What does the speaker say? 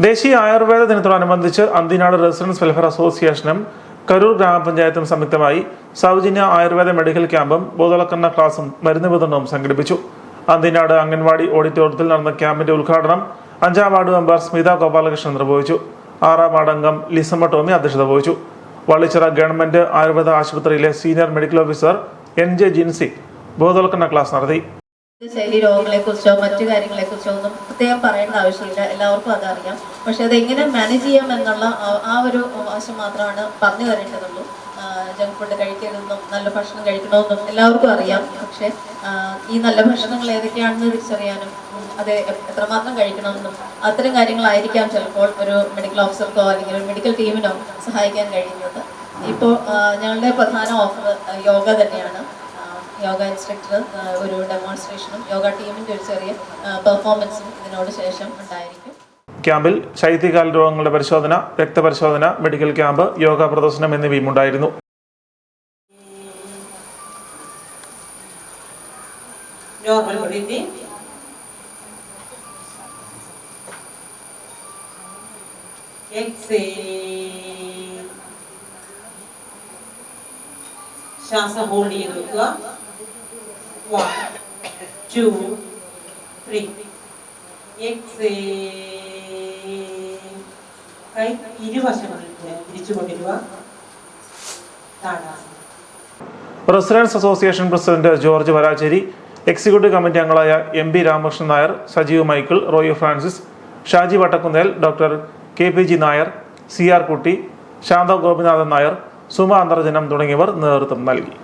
ദേശീയ ആയുർവേദ ദിനത്തോടനുബന്ധിച്ച് Anthinad residence welfare അസോസിയേഷനും കരൂർ ഗ്രാമപഞ്ചായത്തും സംയുക്തമായി സൗജന്യ ആയുർവേദ മെഡിക്കൽ ക്യാമ്പും ബോധവൽക്കരണ ക്ലാസും മരുന്ന് വിതരണവും സംഘടിപ്പിച്ചു. അന്തിനാട് അംഗൻവാടി ഓഡിറ്റോറിയത്തിൽ നടന്ന ക്യാമ്പിന്റെ ഉദ്ഘാടനം അഞ്ചാം വാർഡ് മെമ്പർ സ്മിത ഗോപാലകൃഷ്ണൻ നിർവഹിച്ചു. ആറാം വാർഡ് അംഗം ലിസമ്മ ടോമി അധ്യക്ഷത വഹിച്ചു. വള്ളിച്ചിറ ഗവൺമെന്റ് ആയുർവേദ ആശുപത്രിയിലെ senior medical officer N J Jincy ബോധവൽക്കരണ ക്ലാസ് നടത്തി. ശൈലി രോഗങ്ങളെക്കുറിച്ചോ മറ്റു കാര്യങ്ങളെക്കുറിച്ചോ ഒന്നും പ്രത്യേകം പറയേണ്ട ആവശ്യമില്ല. എല്ലാവർക്കും അതറിയാം. പക്ഷെ അത് എങ്ങനെ മാനേജ് ചെയ്യാം എന്നുള്ള ആ- ഒരു വശം മാത്രമാണ് പറഞ്ഞു തരേണ്ടതുള്ളൂ. ജങ്ക് ഫുഡ് കഴിക്കരുതെന്നും നല്ല ഭക്ഷണം കഴിക്കണമെന്നും എല്ലാവർക്കും അറിയാം. പക്ഷെ ഈ നല്ല ഭക്ഷണങ്ങൾ ഏതൊക്കെയാണെന്ന് തിരിച്ചറിയാനും അത് എത്രമാത്രം കഴിക്കണമെന്നും അത്തരം കാര്യങ്ങളായിരിക്കാം ചിലപ്പോൾ ഒരു മെഡിക്കൽ ഓഫീസർക്കോ അല്ലെങ്കിൽ ഒരു മെഡിക്കൽ ടീമിനോ സഹായിക്കാൻ കഴിയുന്നത്. ഇപ്പോൾ ഞങ്ങളുടെ പ്രധാന ഓഫർ യോഗ തന്നെയാണ്. യോഗ ഇൻസ്ട്രക്ടർ ഒരു ഡെമോൺസ്ട്രേഷനും യോഗ ടീമിന്റെ ഒരു ചെറിയ പെർഫോമൻസും ഇതിനോട് ശേഷം ഉണ്ടായിരിക്കും. ക്യാമ്പിൽ ശൈത്യകാല രോഗങ്ങളുടെ പരിശോധന രക്തപരിശോധന മെഡിക്കൽ ക്യാമ്പ് യോഗ പ്രദർശനം എന്നിവയും ഉണ്ടായിരുന്നു. ശ്വാസം ഹോൾഡ് ചെയ്ത് വെക്കുക. One two, three. Exhale. കൈ ഇരുവശങ്ങളിൽ കൂടെ തിരിച്ചു കൊണ്ടിരുക residence association president George Varacheri executive committee അംഗങ്ങളായ M P Ramakrishnan Nair Sajeev Michael Roy Francis Shaji Vattakunnel doctor K P G Nair C R Kutty Shantha Gopinathan Nair Suma Antharjanam തുടങ്ങിയവർ നേതൃത്വം നൽകി